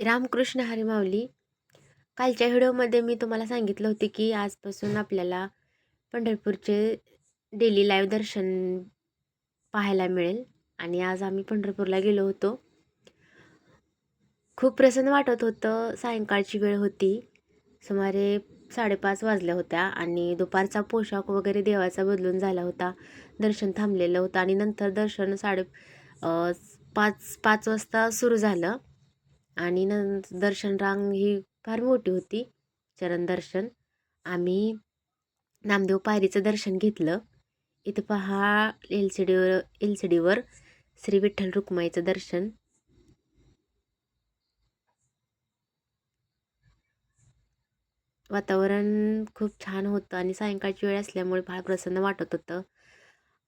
रामकृष्ण हरी माऊली कालच्या व्हिडिओमध्ये मी तुम्हाला सांगितलं होते की आजपासून आपल्याला पंढरपूरचे डेली लाईव्ह दर्शन पाहायला मिळेल. आणि आज आम्ही पंढरपूरला गेलो होतो. खूप प्रसन्न वाटत होतं. सायंकाळची वेळ होती. सुमारे साडेपाच वाजल्या होत्या आणि दुपारचा पोशाख वगैरे देवाचा बदलून झाला होता. दर्शन थांबलेलं होतं आणि नंतर दर्शन साडे पाच पाच वाजता सुरू झालं. आणि न दर्शन रांग ही फार मोठी होती चरण दर्शन. आम्ही नामदेव पायरीचं दर्शन घेतलं. इथं पहा एल सी डीवर एल सी डीवर श्री विठ्ठल रुक्माईचं दर्शन. वातावरण खूप छान होतं आणि सायंकाळची वेळ असल्यामुळे फार प्रसन्न वाटत होतं.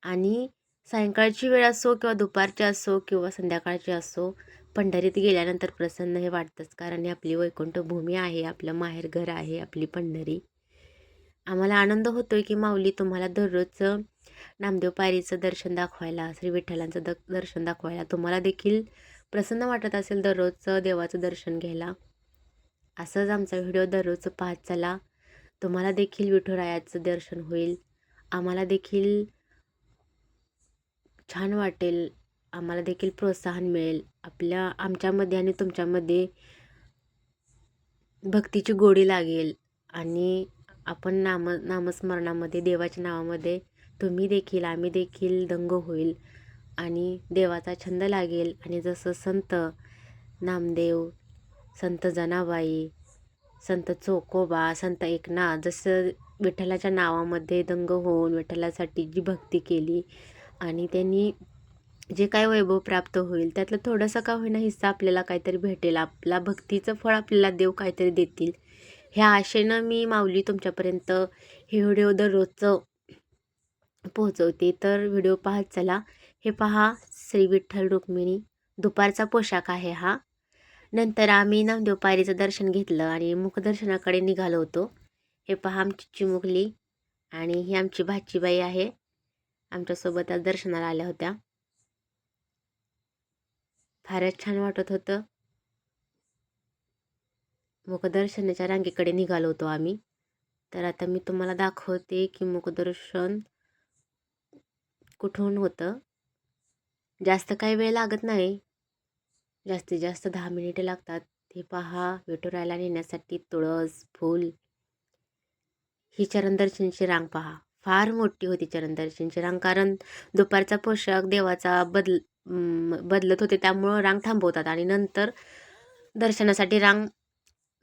आणि सायंकाळची वेळ असो किंवा दुपारची असो किंवा संध्याकाळची असो पंढरीत गेल्यानंतर प्रसन्न हे वाटतंच कारण ही आपली वैकुंठ भूमी आहे आपलं माहेर घर आहे आपली पंढरी. आम्हाला आनंद होतोय की माऊली तुम्हाला दररोजचं नामदेव पायरीचं दर्शन दाखवायला श्री विठ्ठलांचं द दर्शन दाखवायला तुम्हाला देखील प्रसन्न वाटत असेल दररोजचं देवाचं दर्शन घ्यायला. असंच आमचा व्हिडिओ दररोजचं पाहत चला. तुम्हाला देखील विठुरायाचं दर्शन होईल. आम्हाला देखील छान वाटेल. आम्हाला देखील प्रोत्साहन मिळेल. आपल्या आमच्यामध्ये आणि तुमच्यामध्ये भक्तीची गोडी लागेल. आणि आपण नाम नामस्मरणामध्ये देवाच्या नावामध्ये तुम्ही देखील आम्ही देखील दंग होईल. आणि देवाचा छंद लागेल. आणि जसं संत नामदेव संत जनाबाई संत चोकोबा संत एकनाथ जसं विठ्ठलाच्या नावामध्ये दंग होऊन विठ्ठलासाठी जी भक्ती केली आणि त्यांनी जे काय वैभव प्राप्त होईल त्यातलं थोडंसं का होईना हिस्सा आपल्याला काहीतरी भेटेल. आपला भक्तीचं फळ आपल्याला देव काहीतरी देतील. ह्या आशेनं मी माऊली तुमच्यापर्यंत हे व्हिडिओ दररोजचं पोहोचवते. तर व्हिडिओ पाहत चला. हे पहा श्री विठ्ठल रुक्मिणी. दुपारचा पोशाख आहे हा. नंतर आम्ही नामदेव पायरीचं दर्शन घेतलं आणि मुखदर्शनाकडे निघालो होतो. हे पहा आमची चिमुकली आणि ही आमची भाचीबाई आहे. आमच्यासोबत आज दर्शनाला आल्या होत्या. फारच छान वाटत होतं. मुखदर्शनाच्या रांगेकडे निघालो होतो आम्ही. तर आता मी तुम्हाला दाखवते की मुखदर्शन कुठून होतं. जास्त काही वेळ लागत नाही. जास्तीत जास्त दहा मिनिटे लागतात. ते पहा विठुरायला नेण्यासाठी तुळस फूल. ही चरणदर्शनची रांग पहा. फार मोठी होती चरणदर्शनची रांग कारण दुपारचा पोशाख देवाचा बदल बदलत होते. त्यामुळं रांग थांबवतात आणि नंतर दर्शनासाठी रांग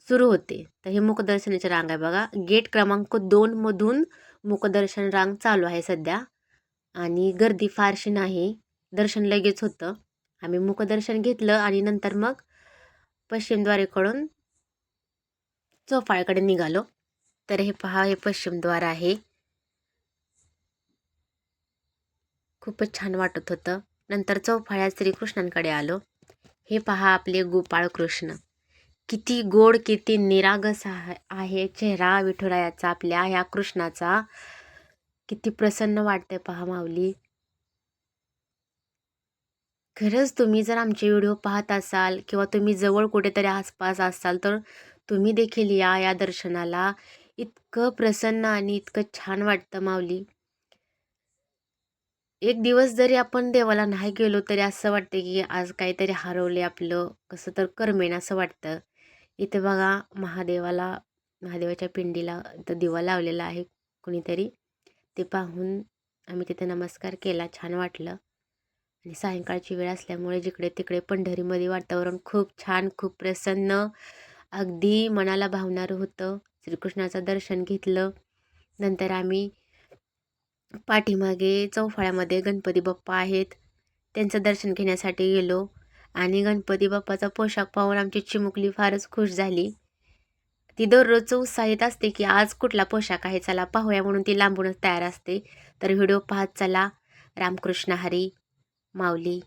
सुरू होते. तर हे मुखदर्शनाची रांग आहे बघा. गेट क्रमांक दोनमधून मुखदर्शन रांग चालू आहे सध्या. आणि गर्दी फारशी नाही. दर्शन लगेच होतं. आम्ही मुखदर्शन घेतलं आणि नंतर मग पश्चिमद्वारेकडून चौफाळ्याकडे निघालो. तर हे पहा हे पश्चिमद्वार आहे. खूपच छान वाटत होतं. नंतर चौफाळ्यात श्रीकृष्णांकडे आलो. हे पहा आपले गोपाळ कृष्ण. किती गोड किती निरागस आहे चेहरा विठुरायाचा आपल्या ह्या कृष्णाचा. किती प्रसन्न वाटते पहा माऊली. खरंच तुम्ही जर आमचे व्हिडिओ पाहत असाल किंवा तुम्ही जवळ कुठेतरी आसपास असाल तर तुम्ही देखील या या दर्शनाला इतकं प्रसन्न आणि इतकं छान वाटतं माऊली. एक दिवस जरी आपण देवाला नाही गेलो तरी असं वाटतं की आज काहीतरी हरवले आपलं कसं तर करमेन असं वाटतं. इथे बघा महादेवाला महादेवाच्या पिंडीला तर दिवा लावलेला आहे कुणीतरी. ते पाहून आम्ही तिथे नमस्कार केला छान वाटलं. आणि सायंकाळची वेळ असल्यामुळे जिकडे तिकडे पंढरीमध्ये वातावरण खूप छान खूप प्रसन्न अगदी मनाला भावणारं होतं. श्रीकृष्णाचं दर्शन घेतलं. नंतर आम्ही पाठीमागे चौफाळ्यामध्ये गणपती बाप्पा आहेत. त्यांचं दर्शन घेण्यासाठी गेलो आणि गणपती बाप्पाचा पोशाख पाहून आमची चिमुकली फारच खुश झाली. ती दररोजचं उत्साहित असते की आज कुठला पोशाख आहे चला पाहूया म्हणून ती लांबूनच तयार असते. तर व्हिडिओ पाहत चला. रामकृष्ण हरी माऊली.